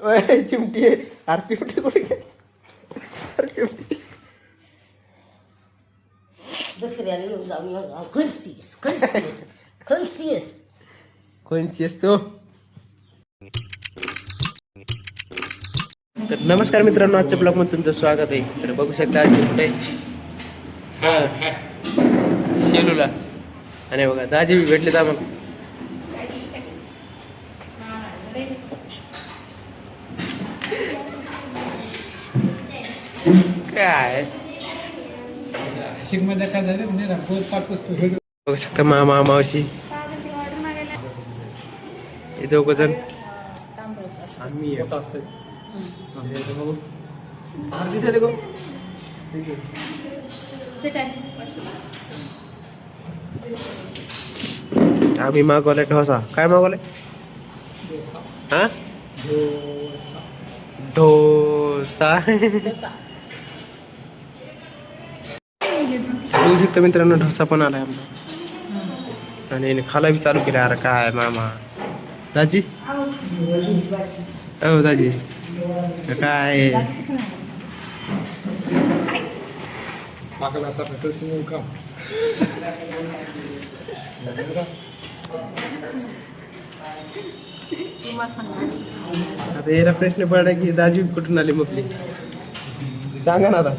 ओय, चिमटी आहे. अरे चिमटी कुठे गेली? अरे चिमटी. दुसऱ्याला येऊन जाऊन येऊन जाऊन कन्सियस कन्सियस कन्सियस कोणची असतो तर नमस्कार मित्रांनो आजच्या ब्लॉगमध्ये तुमचं स्वागत आहे. तर बघू शकता आज मी कुठे? आहे? हा. शेलूला. आणि बघा दाजी भेटले तर मग काय? काय म्हणजे पाठ हे बघू शकता मामा मावशी. हे दोघ जण. आम्ही आहे. होत आरती गो आम्ही मागवले ढोसा. काय मागवले हा? ढोसा. बघू शकता मित्रांनो ढोसा पण आलाय आमचा आणि खाला बी चालू केला अरे काय मामा. दाजी? हो दाजी. काय? आता याला प्रश्न पडला की दाजी कुठून आली मग? सांगा ना आता.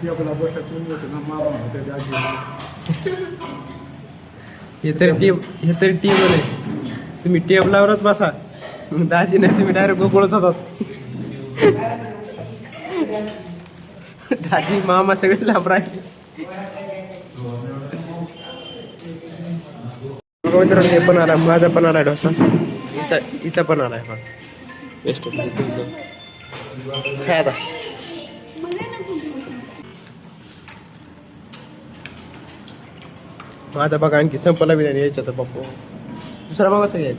ती आपला बसातून येतो ना मामा होते ते आजी. हे तरी टीम हे तरी टीम आहे तुम्ही टेबलावरच बसा. मग दाजी नाही तुम्ही डायरेक्ट गोकुळच होतात. दाजी मामा सगळे लाभ राहिले बघा मित्रांनो हे पण आला माझा पण आला डोसा. हिचा हिचा पण आलाय बघ. बेस्ट काय आता. माझा बघा आणखी संपला बी नाही यायचा तर बापू दुसरा मागाचा घ्याय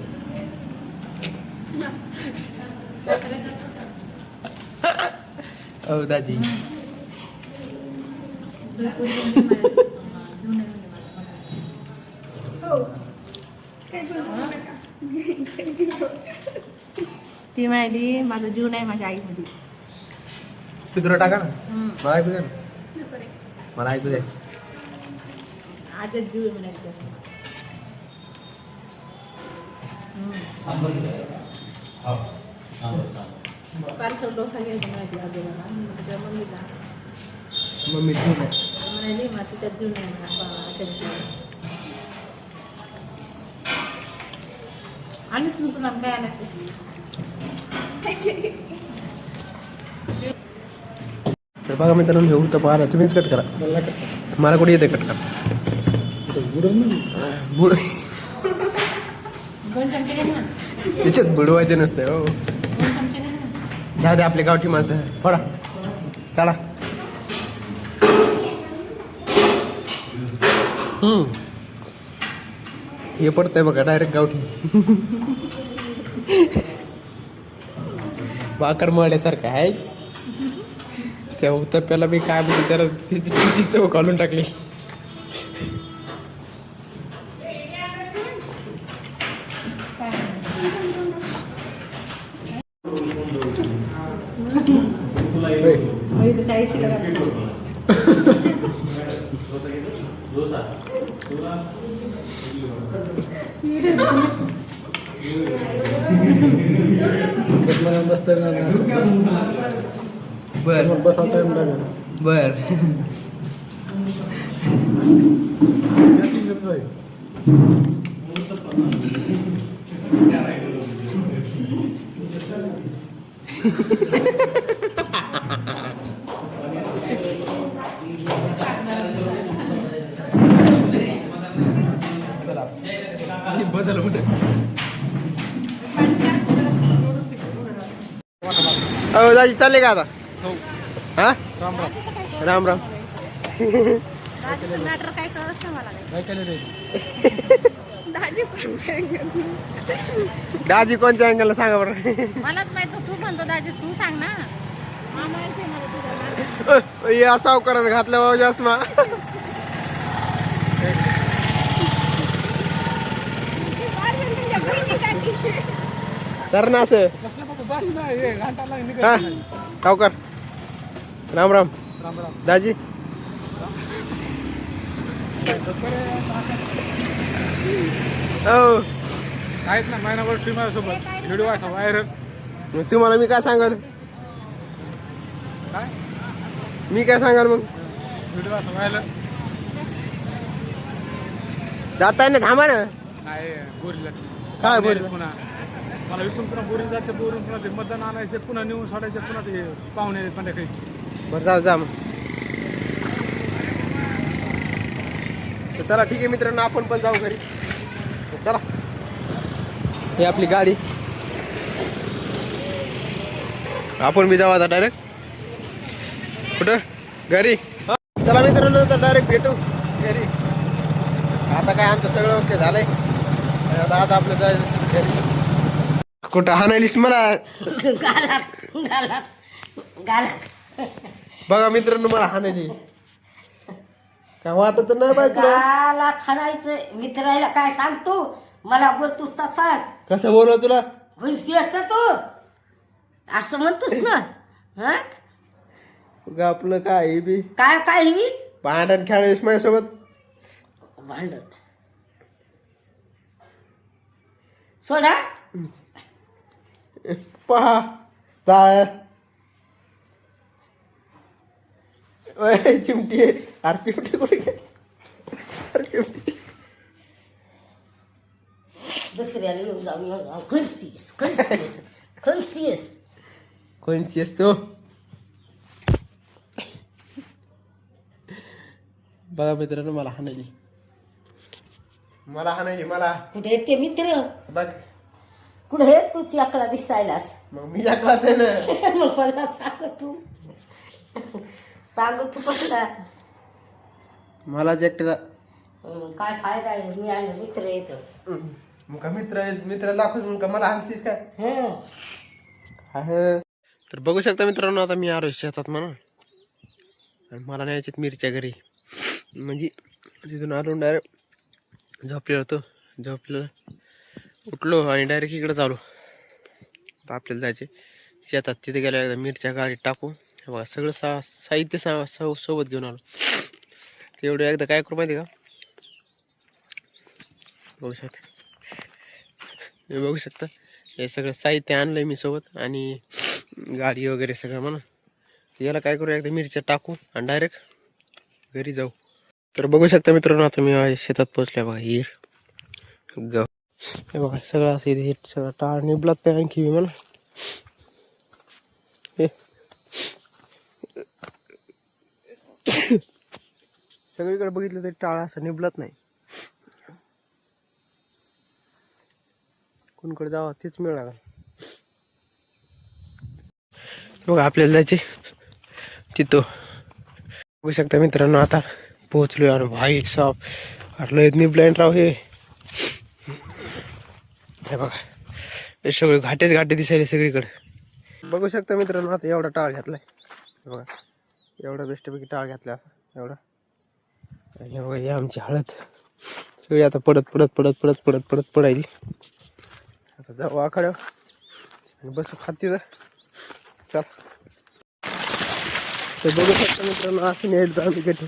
हो दाजी. ती म्हणाली माझा जीव नाही माझ्या आईमध्ये. स्पीकर टाका ना. मला ऐकू द्या ना. मला ऐकू द्या आजच जीव आहे म्हणाली त्याचा. पार्सल डोसा घ्यायचा म्हणाली आजोबाला. मी मम्मीला. मम्मी म्हणाली मग तिच्यात जीव नाही. म्हणा त्यात जीव आहे. आणीच नव्हतं ना काय आणायचं तर बघा मित्रांनो हे तर पाहा तुम्हीच कट करा. मला मला कुठे येते कट करा. बुड त्याच्यात बुडवायचे नसते हो. दोन जाऊ दे आपले गावठी माणसं. फोडा चला. हम्म. हे पडतंय बघा डायरेक्ट गावठी. बाकर मळल्यासारखं आहे. त्या उत्तप्याला मी काय म्हणते त्याला तिची तिची चव घालून टाकली. 19 dengan Ber. yang dengan? Ber. अहो दाजी चालले का आता? हो. हा. राम राम. राम राम. दाजी कोणत्या अँगलला सांगा बरं? मला असाव तू म्हणतो दाजी तू सांग ना. या घातलं बाबा जास्मा. तर ना असं. हे. सावकार. राम राम. दाजी. हो. आहेत ना महिनाभर ट्री माझ्यासोबत व्हिडिओ असा व्हायरल मग तुम्हाला मी काय सांगाल? काय? मी काय सांगाल मग? व्हिडिओ असा व्हायरल जाताय ना थांबा ना. नाही बोरीला काय बोरीला? पुन्हा. मला इथून पुन्हा बोरी जायचं बोरून पुन्हा ते मतदान आणायचे पुन्हा नेऊन सोडायचे पुन्हा ते पाहुणे संध्याकाळी बरं जा जा मग. तर चला ठीक आहे मित्रांनो आपण पण जाऊ घरी. तर चला. ही आपली गाडी. आपण बी जाऊ आता डायरेक्ट कुठं? घरी. हा. चला मित्रांनो तर डायरेक्ट भेटू. घरी. आता काय आमचं सगळं ओके झालंय. आणि आता आता आपलं जायचं घरी. कुठं? हाणायलीस मला. गालात गालात बघा मित्रांनो मला हाणायली काय वाटत नाही बाय तुला? गाला खाणायचं मित्राला काय सांगतो मला बोलतोस तर सांग. कसं बोलव तुला? घुलसी असतं तू. असं म्हणतोस ना. हा? उगा आपलं काय हे बी? काय काय ही भांडण खेळायस माझ्यासोबत. भांडण. सोडा. पहा. काय चिमटी अरे चिमटी कुठे? अरे चिमटी. दुसऱ्याला येऊन जाऊन येऊन जाऊन खलसीस खलसीस खलसीस कोणची असतो बघा मित्रांनो मला हाणायली. मला हाणायली मला. कुठे ते मित्र? बघ. कुठे? तू चकला दिसायलास. मग मी जाकलाच आहे ना. मग मला सांग तू. सांग तू कसला मला हं, काय फायदा आहे? मी आणि मित्र येतो मग का मित्र मित्र दाखवून मग का? मला हाणतीस काय? हं आहे. तर बघू शकता मित्रांनो आता मी आलो शेतात म्हणा आणि मला न्यायचे मिरच्या घरी. म्हणजे तिथून आलो डायरेक्ट झोपलेलो होतो. झोपलेलं. उठलो आणि डायरेक्ट इकडं चालू. आता आपल्याला जायचे शेतात तिथे गेलो एकदा मिरच्या गाडीत टाकू बघा सगळं सा साहित्य सा सो- सोबत घेऊन आलो. तेवढं एकदा काय करू माहिती का? बघू शकता. हे बघू शकता. हे सगळं साहित्य आणलंय मी सोबत आणि गाडी वगैरे सगळं म्हणा याला काय करू एकदा मिरच्या टाकू आणि डायरेक्ट घरी जाऊ. तर बघू शकता मित्रांनो आता मी माझ्या शेतात पोचल्या बघा हिर. ग हे बघा सगळं असं इथे सगळं टाळ निबलात नाही आणखी मी हे सगळीकडे बघितलं तरी टाळ असं निबलत नाही कोणकडे जावं तेच मिळणार बघा आपल्याला जायचे तिथं बघू शकता मित्रांनो आता पोहोचलोय आणि भाई साप अरे लय निबलाईन राव हे हे बघा. हे सगळे घाटेच घाटे दिसायले सगळीकडे. बघू शकता मित्रांनो आता एवढा टाळ घातलाय. बघा. एवढा बेस्टपैकी टाळ घातला असा. एवढा. आणि हे बघा हे आमची हळद. सगळी आता पडत पडत पडत पडत पडत पडत पडायली. आता जाऊ आखाड आणि बस खाती चल. तर बघू शकता मित्रांनो असं न्यायचं आम्ही गेलो.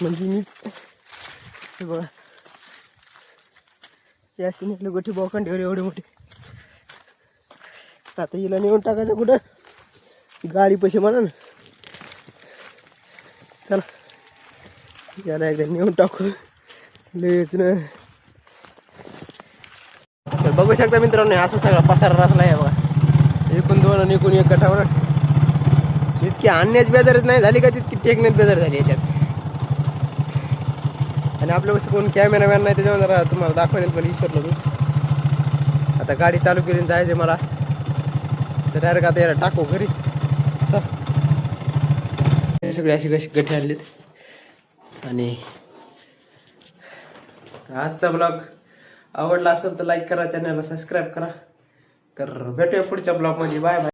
म्हणजे मीच. हे बघा. हे अशी निघलं गोठी बोकांडीवर एवढे मोठे. आता हिला नेऊन टाकायचं कुठं? गाडी पैसे म्हणा ना. चला. याला एकदा नेऊन टाकू. लयच ना. बघू शकता मित्रांनो असं सगळा पसारा रचला आहे बघा. एकूण दोन आणि एकूण एक गठावर इतकी आणण्याच बेजारच नाही झाली का? तितकी टेकण्यात बेजार झाली याच्यात. आणि आपल्यापाशी कोण कॅमेरामॅन नाही त्याच्यामध्ये जरा तुम्हाला दाखवायला पण विसरलो तू. आता गाडी चालू केली जायचे मला. तर डायरेक्ट आता याला टाकू घरी. चल. हे सगळे अशी कसे गठे आणलेत. आणि आजचा ब्लॉग आवडला असेल तर लाईक करा चॅनलला सबस्क्राईब करा. तर भेटूया पुढच्या ब्लॉगमध्ये बाय बाय